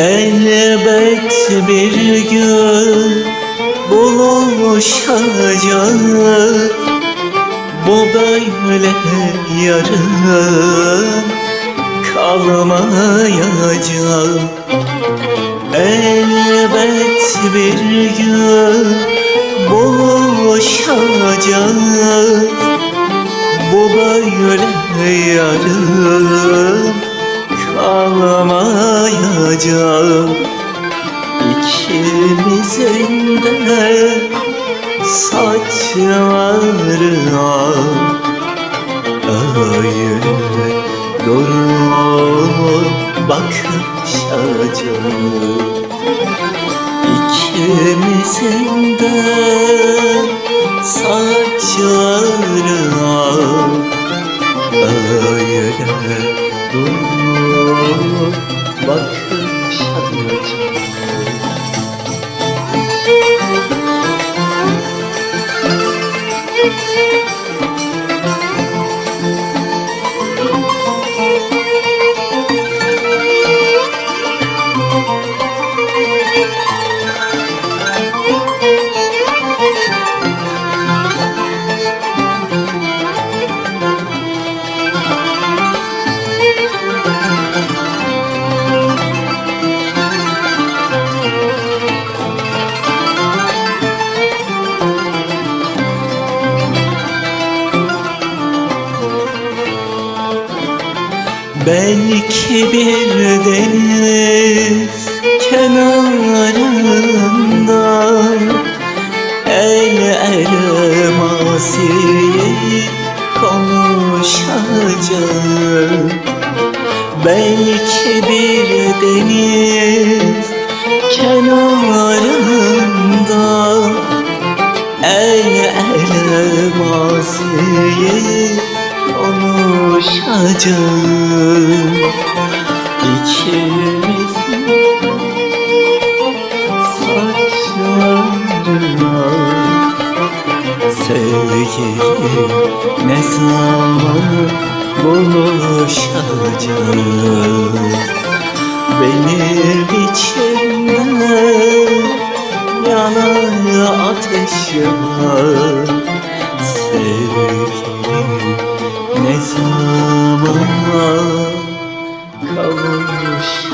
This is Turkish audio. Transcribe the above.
Elbet bir gün buluşacağız Bu böyle yarım kalmayacak. Elbet bir gün buluşacağız Bu böyle yarım kalmayacak İkimizin de saçlarına Öyle durup bakışacak İkimizin de saçlarına bakışacak Belki bir deniz kenarında El ele masiyi konuşacak Belki bir deniz kenarında El ele masiyi konuşacağım İkimizin saçlarına Sevgilim ne zaman buluşacağız Benim içimde yanan ateş var kavuşacağım